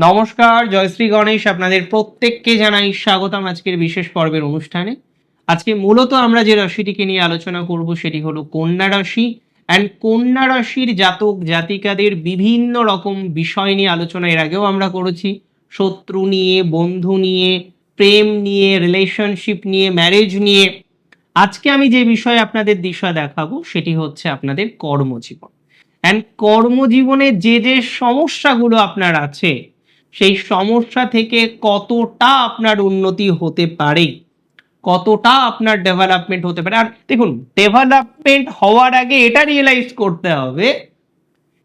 নমস্কার জয়শ্রী গণেশ আপনাদের প্রত্যেককে জানাই স্বাগতম আজকের বিশেষ পর্বের অনুষ্ঠানে। আজকে মূলত আমরা যে রাশিটিকে নিয়ে আলোচনা করব সেটি হলো কন্যা রাশি অ্যান্ড কন্যা রাশির জাতক জাতিকাদের বিভিন্ন রকম বিষয় নিয়ে আলোচনা। এর আগেও আমরা করেছি, শত্রু নিয়ে, বন্ধু নিয়ে, প্রেম নিয়ে রিলেশনশিপ নিয়ে ম্যারেজ নিয়ে। আজকে আমি যে বিষয়ে আপনাদের দিশা দেখাবো সেটি হচ্ছে আপনাদের কর্মজীবন। অ্যান্ড কর্মজীবনে যে যে সমস্যাগুলো আপনার আছে সেই সমস্যা থেকে কতটা আপনার উন্নতি হতে পারে? কতটা আপনার ডেভেলপমেন্ট হতে পারে? আর দেখুন ডেভেলপমেন্ট হওয়ার আগে এটা রিয়েলাইজ করতে হবে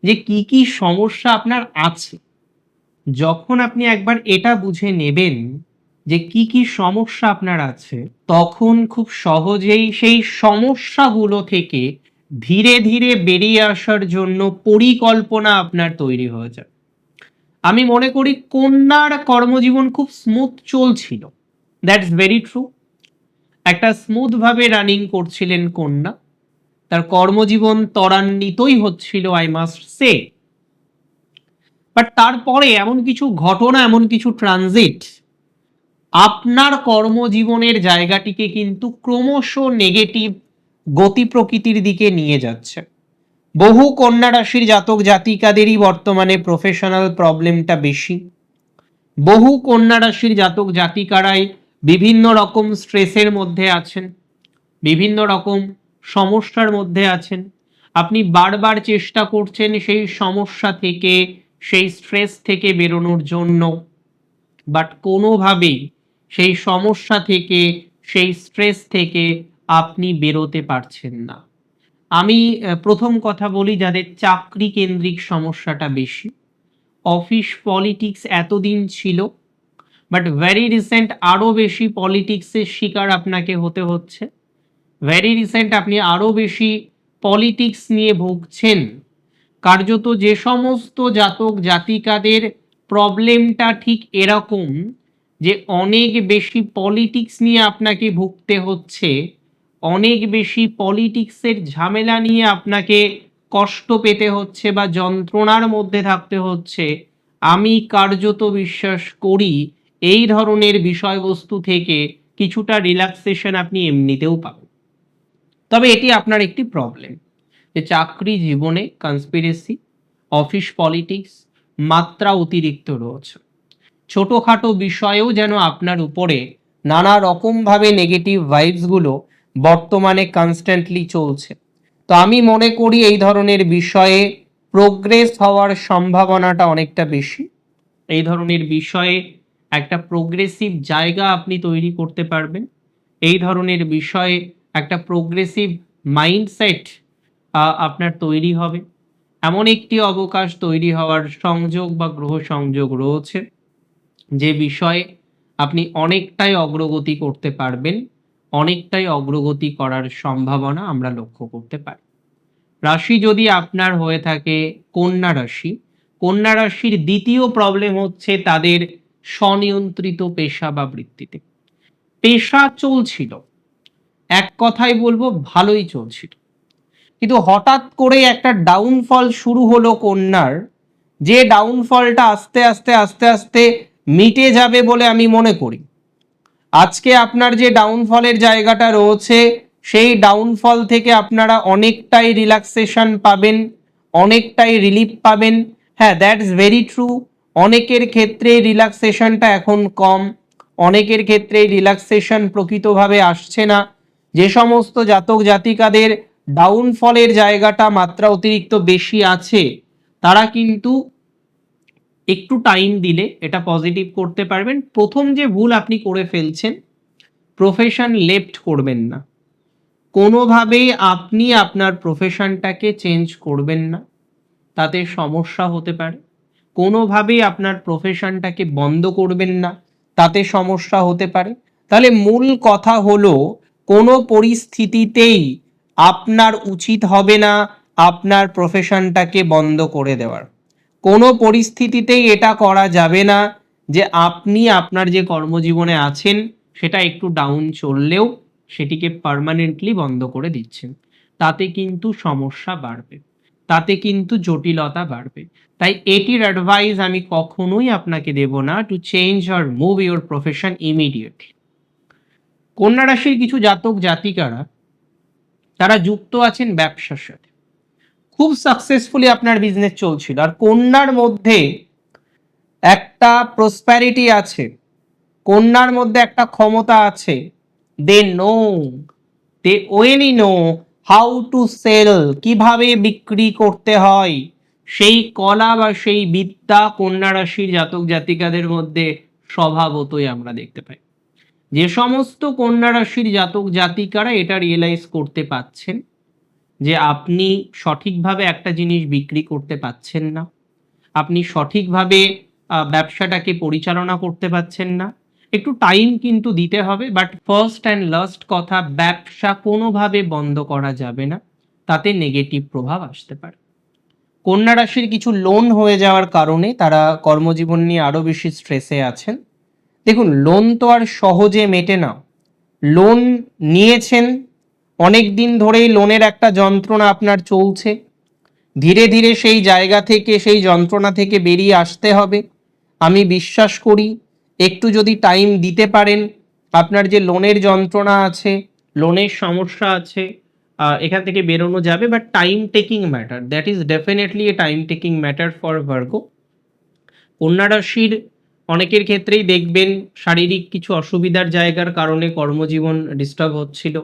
যে কি কি সমস্যা আপনার আছে। যখন আপনি একবার এটা বুঝে নেবেন যে কি কি সমস্যা আপনার আছে, তখন খুব সহজেই সেই সমস্যাগুলো থেকে ধীরে ধীরে বেরিয়ে আসার জন্য পরিকল্পনা আপনার তৈরি হয়ে যায় আমি মনে করি কন্যার কর্মজীবন খুব স্মুথ চলছিল। দ্যাটস ভেরি ট্রু একটা স্মুথভাবে রানিং করছিলেন কন্যা। তার কর্মজীবন ত্বরান্বিতই হচ্ছিল আই মাস্ট সে বাট তারপরে এমন কিছু ঘটনা, এমন কিছু ট্রানজিট আপনার কর্মজীবনের জায়গাটিকে কিন্তু ক্রমশ নেগেটিভ গতি প্রকৃতির দিকে নিয়ে যাচ্ছে। বহু কন্যা রাশির জাতক জাতিকাদেরই বর্তমানে প্রফেশনাল প্রবলেমটা বেশি। বহু কন্যা রাশির জাতক জাতিকারাই বিভিন্ন রকম স্ট্রেসের মধ্যে আছেন, বিভিন্ন রকম সমস্যার মধ্যে আছেন। আপনি বারবার চেষ্টা করছেন সেই সমস্যা থেকে, সেই স্ট্রেস থেকে বেরোনোর জন্য। বাট কোনোভাবেই সেই সমস্যা থেকে, সেই স্ট্রেস থেকে আপনি বেরোতে পারছেন না। আমি প্রথম কথা বলি যাদের চাকরি কেন্দ্রিক সমস্যাটা বেশি। অফিস পলিটিক্স এতদিন ছিল, বাট ভেরি রিসেন্ট আরও বেশি পলিটিক্সের শিকার আপনাকে হতে হচ্ছে। ভেরি রিসেন্ট আপনি আরও বেশি পলিটিক্স নিয়ে ভুগছেন। কার্যত যে সমস্ত জাতক জাতিকাদের প্রবলেমটা ঠিক এরকম যে অনেক বেশি পলিটিক্স নিয়ে আপনাকে ভুগতে হচ্ছে। অনেক বেশি পলিটিক্সের ঝামেলা নিয়ে আপনাকে কষ্ট পেতে হচ্ছে বা যন্ত্রণার মধ্যে থাকতে হচ্ছে, আমি কার্যত বিশ্বাস করি এই ধরনের বিষয়বস্তু থেকে কিছুটা রিল্যাক্সেশন আপনি এমনিতেও পাবেন। তবে এটি আপনার একটি প্রবলেম যে চাকরি জীবনে কনস্পিরেসি অফিস পলিটিক্স মাত্রা অতিরিক্ত রয়েছে। ছোটোখাটো বিষয়েও যেন আপনার উপরে নানা রকমভাবে নেগেটিভ ভাইবসগুলো বর্তমানে কনস্ট্যান্টলি চলছে। তো আমি মনে করি এই ধরনের বিষয়ে প্রোগ্রেস হওয়ার সম্ভাবনাটা অনেকটা বেশি। এই ধরনের বিষয়ে একটা প্রোগ্রেসিভ জায়গা আপনি তৈরি করতে পারবেন। এই ধরনের বিষয়ে একটা প্রোগ্রেসিভ মাইন্ডসেট আপনার তৈরি হবে। এমন একটি অবকাশ তৈরি হওয়ার সংযোগ বা গ্রহ সংযোগ রয়েছে। যে বিষয়ে আপনি অনেকটাই অগ্রগতি করতে পারবেন। অনেকটাই অগ্রগতি করার সম্ভাবনা আমরা লক্ষ্য করতে পারি। রাশি যদি আপনার হয়ে থাকে কন্যা রাশি, কন্যা রাশির দ্বিতীয় প্রবলেম হচ্ছে তাদের স্বনিয়ন্ত্রিত পেশা বা বৃত্তিতে। পেশা চলছিল, এক কথায় বলব ভালোই চলছিল। কিন্তু হঠাৎ করে একটা ডাউনফল শুরু হলো কন্যার, যে ডাউনফলটা আস্তে আস্তে আস্তে আস্তে মিটে যাবে বলে আমি মনে করি। আজকে আপনার যে ডাউনফলের জায়গাটা রয়েছে, সেই ডাউনফল থেকে আপনারা অনেকটাই রিল্যাক্সেশন পাবেন, অনেকটাই রিলিফ পাবেন। হ্যাঁ দ্যাটস ভেরি ট্রু অনেকের ক্ষেত্রে রিল্যাক্সেশনটা এখন কম, অনেকের ক্ষেত্রে রিল্যাক্সেশন প্রকৃতভাবে আসছে না। যে সমস্ত জাতক জাতিকাদের ডাউনফলের জায়গাটা মাত্রা অতিরিক্ত বেশি আছে, তারা কিন্তু একটু টাইম দিলে এটা পজিটিভ করতে পারবেন। প্রথম যে ভুল আপনি করে ফেলছেন প্রফেশন লেফট করবেন না। কোনোভাবেই আপনি আপনার প্রফেশনটাকে চেঞ্জ করবেন না। তাতে সমস্যা হতে পারে। কোনোভাবেই আপনার প্রফেশনটাকে বন্ধ করবেন না। তাতে সমস্যা হতে পারে। তাহলে মূল কথা হলো, কোনো পরিস্থিতিতেই আপনার উচিত হবে না আপনার প্রফেশনটাকে বন্ধ করে দেওয়ার। কোনো পরিস্থিতিতেই এটা করা যাবে না যে আপনি আপনার যে কর্মজীবনে আছেন, সেটা একটু ডাউন চললেও সেটিকে পার্মানেন্টলি বন্ধ করে দিচ্ছেন। তাতে কিন্তু সমস্যা বাড়বে। তাতে কিন্তু জটিলতা বাড়বে। তাই এটির অ্যাডভাইস আমি কখনোই আপনাকে দেব না to change or move your profession immediately কন্যা রাশির কিছু জাতক জাতিকারা তারা যুক্ত আছেন ব্যবসার সাথে। খুব সাকসেসফুলি আপনার বিজনেস চলছিল। আর কন্যার মধ্যে একটা প্রসপ্যারিটি আছে, কন্যার মধ্যে একটা ক্ষমতা আছে। They know they really know how to sell কীভাবে বিক্রি করতে হয়। সেই কলা বা সেই বিদ্যা কন্যা রাশির জাতক জাতিকাদের মধ্যে স্বভাবতই আমরা দেখতে পাই। যে সমস্ত কন্যা রাশির জাতক জাতিকারা এটা রিয়েলাইজ করতে পাচ্ছেন যে আপনি সঠিকভাবে একটা জিনিস বিক্রি করতে পাচ্ছেন না। আপনি সঠিকভাবে ব্যবসাটাকে পরিচালনা করতে পারছেন না। একটু টাইম কিন্তু দিতে হবে বাট ফার্স্ট অ্যান্ড লাস্ট কথা, ব্যবসা কোনোভাবে বন্ধ করা যাবে না। তাতে নেগেটিভ প্রভাব আসতে পারে। কন্যা রাশির কিছু লোন হয়ে যাওয়ার কারণে তারা কর্মজীবন নিয়ে আরও বেশি স্ট্রেসে আছেন। দেখুন লোন তো আর সহজে মেটে না। লোন নিয়েছেন অনেক দিন ধরেই লোনের একটা যন্ত্রণা আপনার চলছে। ধীরে ধীরে সেই জায়গা থেকে, সেই যন্ত্রণা থেকে বেরিয়ে আসতে হবে। আমি বিশ্বাস করি, একটু যদি টাইম দিতে পারেন, আপনার যে লোনের যন্ত্রণা আছে, লোনের সমস্যা আছে এখান থেকে বেরোনো যাবে but time taking matter that is definitely a time taking matter for Virgo কন্যা রাশির অনেকের ক্ষেত্রেই দেখবেন, শারীরিক কিছু অসুবিধার জায়গার কারণে কর্মজীবন ডিস্টার্ব হচ্ছিল।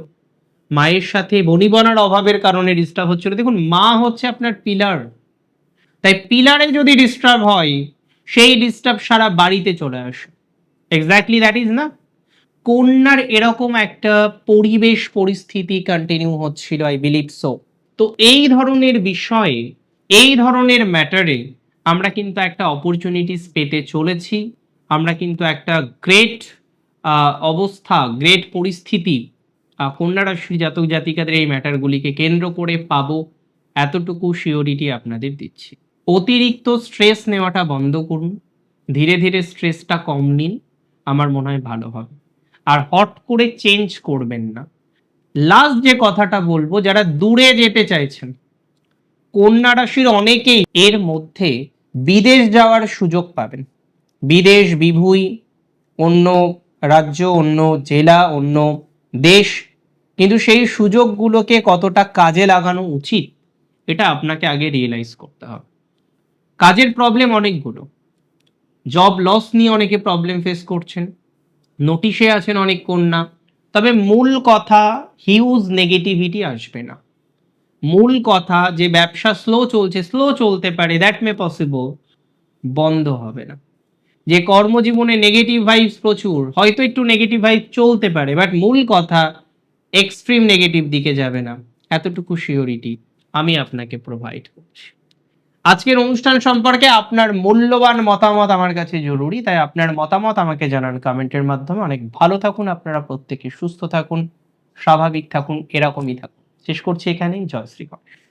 মায়ের সাথে বনিবনার অভাবের কারণে ডিস্টার্ব হচ্ছিল। দেখুন, মা হচ্ছে আপনার পিলার তাই পিলারে যদি ডিস্টার্ব হয়, সেই ডিস্টার্ব সারা বাড়িতে চলে আসে। এক্স্যাক্টলি দ্যাট ইজ না? কন্যার এরকম একটা পরিবেশ পরিস্থিতি কন্টিনিউ হচ্ছিল আই বিলিভ সো তো এই ধরনের বিষয়ে, এই ধরনের ম্যাটারে আমরা কিন্তু একটা অপরচুনিটিস পেতে চলেছি। আমরা কিন্তু একটা গ্রেট অবস্থা গ্রেট পরিস্থিতি কন্যা রাশির জাতক জাতিকাদের এই ম্যাটারগুলিকে কেন্দ্র করে পাবো এতটুকু শিওরিটি আপনাদের দিচ্ছি। অতিরিক্ত স্ট্রেস নেওয়াটা বন্ধ করুন। ধীরে ধীরে স্ট্রেসটা কম নিন। আমার মনে হয় ভালো হবে। আর হট করে চেঞ্জ করবেন না। লাস্ট যে কথাটা বলব, যারা দূরে যেতে চাইছেন কন্যা রাশির অনেকেই এর মধ্যে বিদেশ যাওয়ার সুযোগ পাবেন। বিদেশ বিভুই, অন্য রাজ্য, অন্য জেলা, অন্য দেশ কিন্তু সেই সুযোগগুলোকে কতটা কাজে লাগানো উচিত, এটা আপনাকে আগে রিয়েলাইজ করতে হবে। কাজের প্রবলেম অনেকগুলো। জব লস নিয়ে অনেকে প্রবলেম ফেস করছেন। নোটিশে আছেন অনেক কন্যা। তবে মূল কথা হিউজ নেগেটিভিটি আসবে না। মূল কথা, যে ব্যবসা স্লো চলছে স্লো চলতে পারে দ্যাট মে পসিবল বন্ধ হবে না। যে কর্মজীবনে নেগেটিভ ভাইবস প্রচুর, হয়তো একটু নেগেটিভ ভাইব চলতে পারে বাট মূল কথা এক্সট্রিম নেগেটিভ দিকে যাবে না। এতটুকু শিওরিটি আমি আপনাকে প্রোভাইড করছি। আজকের অনুষ্ঠান সম্পর্কে আপনার মূল্যবান মতামত আমার কাছে জরুরি, তাই আপনার মতামত আমাকে জানান কমেন্টের মাধ্যমে। অনেক ভালো থাকুন, আপনারা প্রত্যেকে সুস্থ থাকুন, স্বাভাবিক থাকুন, এরকমই থাকুন। শেষ করছি এখানেই, জয় শ্রী গণেশ।